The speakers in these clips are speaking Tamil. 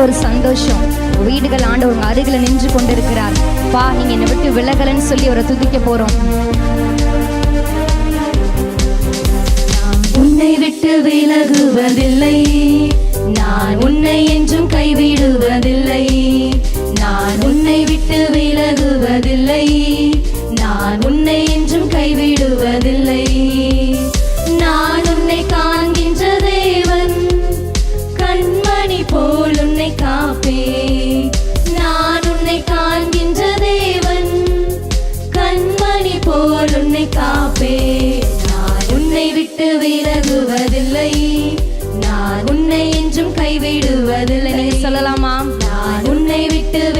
ஒரு சந்தோஷம். வீடுகள் ஆண்டவர் அருகில் நின்று கொண்டிருக்கிறார். பா நீங்க என்னை விட்டு விலகலன்னு சொல்லி அவரை துதிக்க போறோம். உன்னை விட்டு விலகுவதில்லை. நான் உன்னை நீங்க சொல்லலாமா? உன்னை விட்டு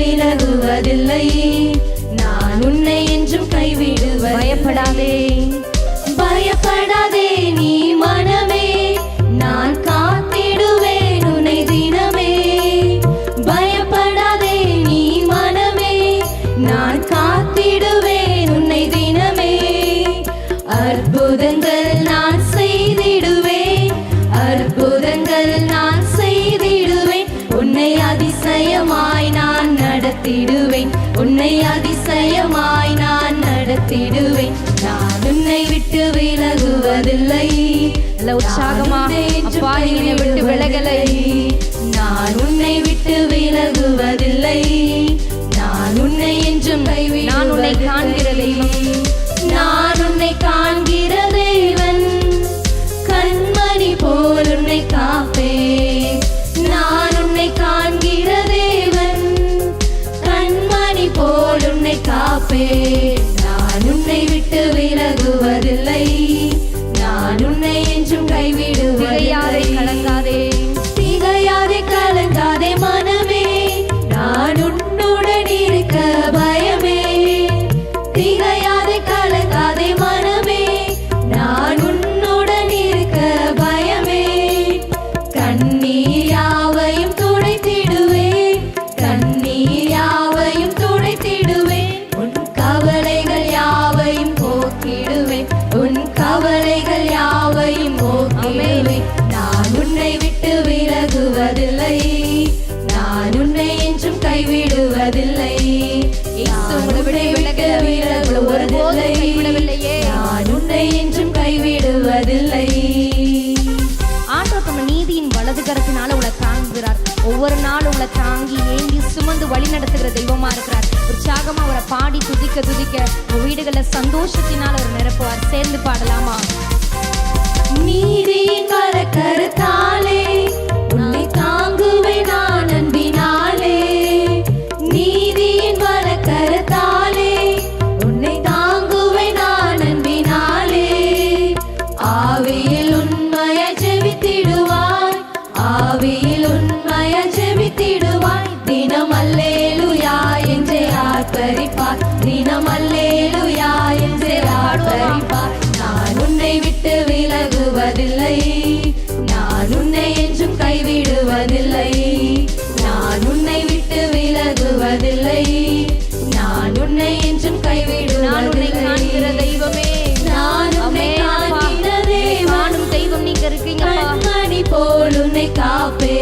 அதிசயமாய் நான் நடத்திடுவேன். நான் உன்னை விட்டு விலகுவதில்லை. நல்ல உற்சாகமா நான் உன்னை என்றும் அப்பா நீங்க என்னை விட்டு விலகலை. நான் உன்னை விட்டு விலகுவதில்லை. நான் உன்னை என்றும் நான் உன்னை காண்கிற விலகுவதில்லை யாவையும் போக்கிடுவேன் நான் உன்னை விட்டு விலகுவதில்லை. நான் உன்னை என்றும் கைவிடுவதில்லை. இயேசு உங்களை நான் உன்னை என்றும் கைவிடுவதில்லை. ஆண்டவர் நீதியின் வலது கரத்தினால உங்களை தாங்குகிறார். ஒவ்வொரு நாள் உங்களை தாங்கி ஏங்கி சுமந்து வழி நடத்துகிற தெய்வமா இருக்கிறார். உற்சாகமா அவரை பாடி துதிக்க துதிக்க உங்க வீடுகள்ல சந்தோஷத்தினால் அவர் நிரப்புவார். சேர்ந்து பாடலாமா? நீதியின் வரக்கருத்தாலே கருத்தாலே விலகுவதில்லை நான் உன்னை என்றும் கைவிடுவதில்லை. நான் உன்னை விட்டு விலகுவதில்லை. நான் உன்னை என்றும் நான் உன்னை காண்கிற கைவிடுவதில்லை தெய்வமே. நான் உன்னை. காண்கிற தேவன். காணும் தெய்வம் நீங்க இருக்கீங்கப்பா. கண்மணி போல் உன்னை காப்பே